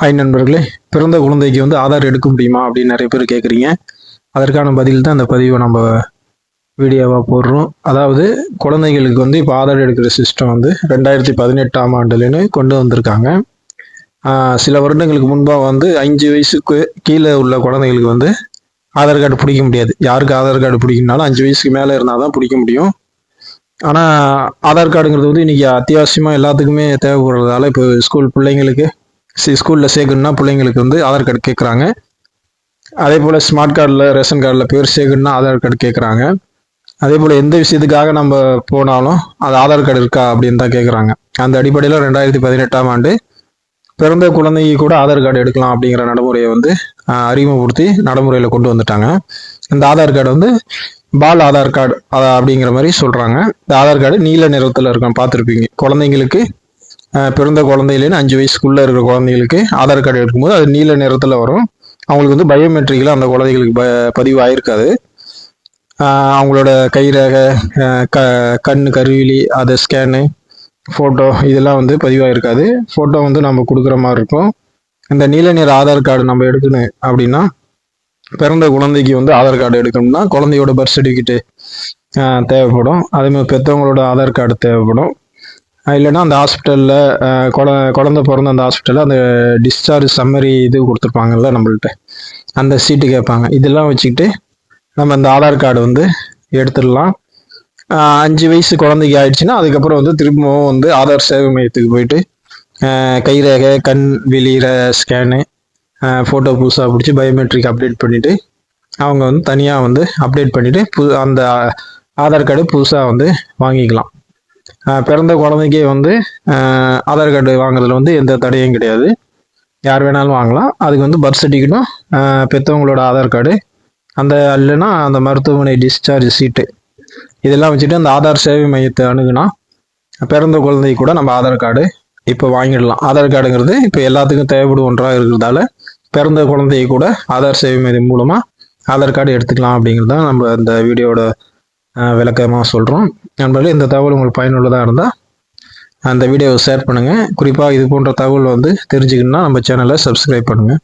Hi நண்பர்களே. பிறந்த குழந்தைக்கு வந்து ஆதார் எடுக்க முடியுமா அப்படின்னு நிறைய பேர் கேட்குறீங்க அதற்கான பதில் தான் இந்த பதிவை நம்ம வீடியோவாக போடுறோம். அதாவது குழந்தைகளுக்கு வந்து இப்போ ஆதார் எடுக்கிற சிஸ்டம் வந்து ரெண்டாயிரத்தி பதினெட்டாம் ஆண்டுலேன்னு கொண்டு வந்திருக்காங்க. சில வருடங்களுக்கு முன்பாக வந்து அஞ்சு வயசுக்கு கீழே உள்ள குழந்தைகளுக்கு வந்து ஆதார் கார்டு பிடிக்க முடியாது. யாருக்கு ஆதார் கார்டு பிடிக்கணும்னாலும் அஞ்சு வயசுக்கு மேலே இருந்தால் தான் பிடிக்க முடியும். ஆனால் ஆதார் கார்டுங்கிறது வந்து இன்றைக்கி அத்தியாவசியமாக எல்லாத்துக்குமே தேவைப்படுறதால இப்போ ஸ்கூல் பிள்ளைங்களுக்கு ஸ்கூலில் சேர்க்கணும்னா பிள்ளைங்களுக்கு வந்து ஆதார் கார்டு கேட்குறாங்க அதே போல் ஸ்மார்ட் கார்டில் ரேஷன் கார்டில் பேர் சேர்க்கணும்னா ஆதார் கார்டு கேட்குறாங்க அதே போல் எந்த விஷயத்துக்காக நம்ம போனாலும் அது ஆதார் கார்டு இருக்கா அப்படின்னு தான் கேட்குறாங்க அந்த அடிப்படையில் ரெண்டாயிரத்தி பதினெட்டாம் ஆண்டு பிறந்த குழந்தைக்கு கூட ஆதார் கார்டு எடுக்கலாம் அப்படிங்கிற நடைமுறையை வந்து அறிமுகப்படுத்தி நடைமுறையில் கொண்டு வந்துட்டாங்க. இந்த ஆதார் கார்டு வந்து பால் ஆதார் கார்டு அப்படிங்கிற மாதிரி சொல்கிறாங்க இந்த ஆதார் கார்டு நீல நிறத்தில் இருக்கும் பார்த்துருப்பீங்க. குழந்தைங்களுக்கு பிறந்த குழந்தையிலேருந்து அஞ்சு வயசுக்குள்ளே இருக்கிற குழந்தைகளுக்கு ஆதார் கார்டு எடுக்கும்போது அது நீல நிறத்தில் வரும். அவங்களுக்கு வந்து பயோமெட்ரிக்கில் அந்த குழந்தைகளுக்கு ப பதிவு ஆயிருக்காது அவங்களோட கைரேகை க கண் கருவிலி அது ஸ்கேனு ஃபோட்டோ இதெல்லாம் வந்து பதிவாயிருக்காது. ஃபோட்டோ வந்து நம்ம கொடுக்குற மாதிரி இருக்கும். இந்த நீல நிற ஆதார் கார்டு நம்ம எடுக்கணும் அப்படின்னா பிறந்த குழந்தைக்கு வந்து ஆதார் கார்டு எடுக்கணும்னா குழந்தையோட பர்த் சர்டிஃபிகேட்டு தேவைப்படும். அதே மாதிரி பெற்றவங்களோட ஆதார் கார்டு தேவைப்படும். இல்லைன்னா அந்த ஹாஸ்பிட்டலில் குழ குழந்தை பிறந்த அந்த ஹாஸ்பிட்டலில் அந்த டிஸ்சார்ஜ் சம்மரி இது கொடுத்துருப்பாங்கல்ல நம்மள்கிட்ட அந்த சீட்டு கேட்பாங்க. இதெல்லாம் வச்சுக்கிட்டு நம்ம இந்த ஆதார் கார்டு வந்து எடுத்துடலாம். அஞ்சு வயசு குழந்தைக்கு ஆயிடுச்சுன்னா அதுக்கப்புறம் வந்து திரும்பவும் வந்து ஆதார் சேவை மையத்துக்கு போயிட்டு கைரேகை கண் வெளியிற ஸ்கேனு ஃபோட்டோ புதுசாக பிடிச்சி பயோமெட்ரிக் அப்டேட் பண்ணிவிட்டு அவங்க வந்து தனியாக வந்து அப்டேட் பண்ணிவிட்டு பு அந்த ஆதார் கார்டு புதுசாக வந்து வாங்கிக்கலாம். பிறந்த குழந்தைக்கே வந்து ஆதார் கார்டு வாங்குறதுல வந்து எந்த தடையும் கிடையாது. யார் வேணாலும் வாங்கலாம். அதுக்கு வந்து பர்த் சர்டிஃபிகேட்டும் பெற்றவங்களோட ஆதார் கார்டு அந்த இல்லைன்னா அந்த மருத்துவமனை டிஸ்சார்ஜ் சீட்டு இதெல்லாம் வச்சுட்டு அந்த ஆதார் சேவை மையத்தை அணுகுனா பிறந்த குழந்தை கூட நம்ம ஆதார் கார்டு இப்போ வாங்கிடலாம். ஆதார் கார்டுங்கிறது இப்போ எல்லாத்துக்கும் தேவைப்படும் ஒன்றாக இருக்கிறதால பிறந்த குழந்தைய கூட ஆதார் சேவை மையம் மூலமாக ஆதார் கார்டு எடுத்துக்கலாம் அப்படிங்கிறது தான் நம்ம இந்த வீடியோட விளக்கமாக சொல்கிறோம் நண்பர்களே இந்த தகவல் உங்களுக்கு பயனுள்ளதாக இருந்தால் அந்த வீடியோவை ஷேர் பண்ணுங்கள் குறிப்பாக இது போன்ற தகவல் வந்து தெரிஞ்சுக்கணுன்னா நம்ம சேனலை சப்ஸ்கிரைப் பண்ணுங்கள்